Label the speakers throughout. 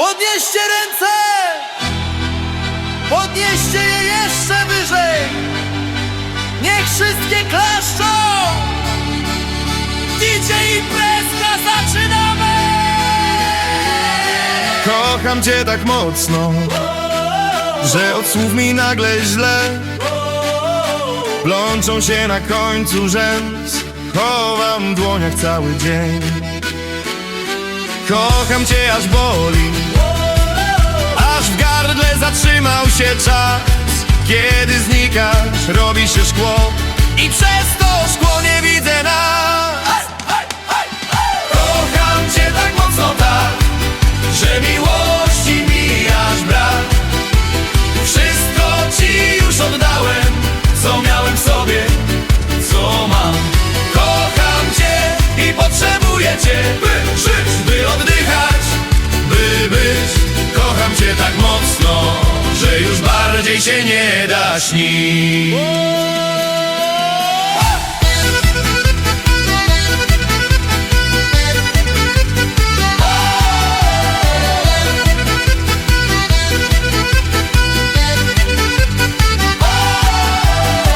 Speaker 1: Podnieście ręce! Podnieście je jeszcze wyżej! Niech wszystkie klaszczą! DJ imprezka zaczynamy!
Speaker 2: Kocham cię tak mocno, że od słów mi nagle źle Plączą się na końcu rzęs Chowam w dłoniach cały dzień Kocham cię aż boli zatrzymał się czas Kiedy znikasz, robi się szkło I przez to szkło nie widzę nas Kocham cię tak mocno tak że miłości mi bardziej się nie da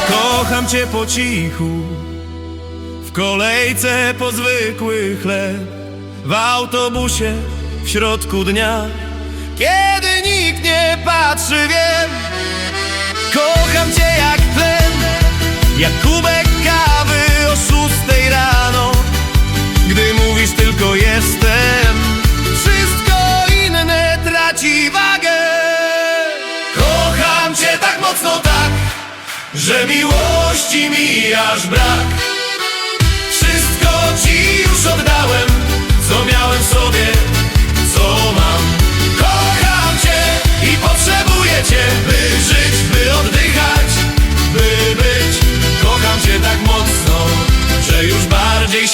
Speaker 2: Kocham cię po cichu W kolejce po zwykły chleb W autobusie w środku dnia Kiedy nikt nie patrzy, wiem Kocham cię jak tlen Jak kubek kawy o szóstej rano. Gdy mówisz tylko jestem. Wszystko inne traci wagę. Kocham cię tak mocno tak że miłości mi aż brak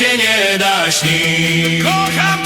Speaker 2: się nie da śnić. Kocham